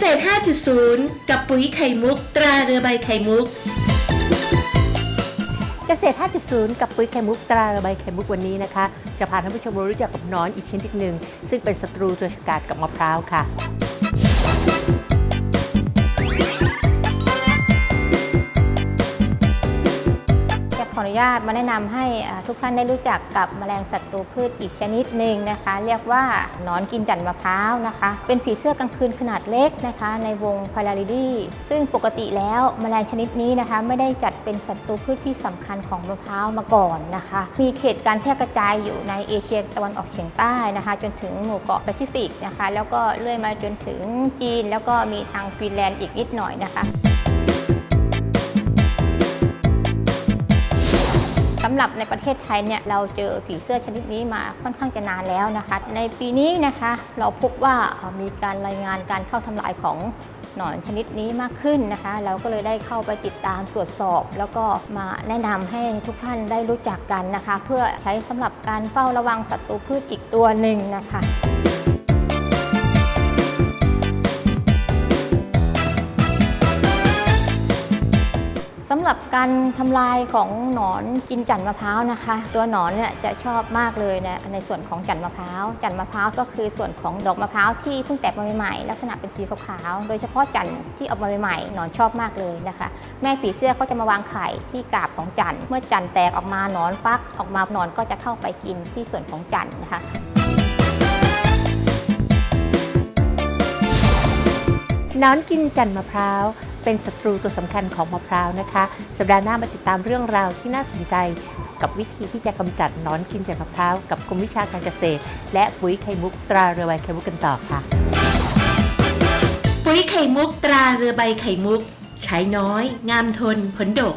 ษตร 5.0 กับปุ๋ยไข่มุก ตราเรือใบไข่มุก เกษตร 5.0 กับปุ๋ยไข่มุกตราเรือใบไข่มุกวันนี้นะคะ จะพาท่านผู้ชมรู้จักกับนอนอีกชนิดหนึ่งซึ่งเป็นศัตรูตัวฉกาจกับมะพร้าวค่ะ ขออนุญาตมาแนะนำให้ทุกท่านได้รู้จักกับแมลงศัตรูพืชอีกชนิดหนึ่งนะคะ เรียกว่าหนอนกินจันทร์มะพร้าวนะคะ เป็นผีเสื้อกลางคืนขนาดเล็กนะคะ ในวงพาราลิดีซึ่งปกติแล้วแมลงชนิดนี้นะคะ ไม่ได้จัดเป็นศัตรูพืชที่สำคัญของมะพร้าวมาก่อนนะคะ มีเขตการแพร่กระจายอยู่ในเอเชียตะวันออกเฉียงใต้นะคะ จนถึงหมู่เกาะแปซิฟิกนะคะ แล้วก็เลื่อยมาจนถึงจีน แล้วก็มีทางฟินแลนด์อีกนิดหน่อยนะคะ สำหรับในประเทศไทยเนี่ยเราเจอผีเสื้อชนิดนี้มาค่อนข้างจะนานแล้วนะคะ ในปีนี้นะคะเราพบว่ามีการรายงานการเข้าทำลายของหนอนชนิดนี้มากขึ้นนะคะ เราก็เลยได้เข้าไปติดตามตรวจสอบ แล้วก็มาแนะนำให้ทุกท่านได้รู้จักกันนะคะ เพื่อใช้สำหรับการเฝ้าระวังศัตรูพืชอีกตัวหนึ่งนะคะ สำหรับการทำลายของหนอนกินจันมะพร้าวนะคะ ตัวหนอนเนี่ยจะชอบมากเลยนะในส่วนของจันมะพร้าวจันมะพร้าวก็คือส่วนของดอกมะพร้าวที่เพิ่งแตกมาใหม่ๆลักษณะเป็นสีขาวๆโดยเฉพาะจันที่ออกมาใหม่ๆหนอนชอบมากเลยนะคะ แม่ผีเสื้อเขาจะมาวางไข่ที่กาบของจันเมื่อจันแตกออกมาหนอนฟักออกมาหนอนก็จะเข้าไปกินที่ส่วนของจันนะคะหนอนกินจันมะพร้าว เป็นศัตรูตัวสำคัญของมะพร้าวนะคะ สัปดาห์หน้ามาติดตามเรื่องราวที่น่าสนใจ กับวิธีที่จะกำจัดนอนกินจันทร์มะพร้าวกับกรมวิชาการเกษตร และปุ๋ยไข่มุกตราเรือใบไข่มุกกันต่อค่ะ ปุ๋ยไข่มุกตราเรือใบไข่มุก ใช้น้อย งามทนผลดก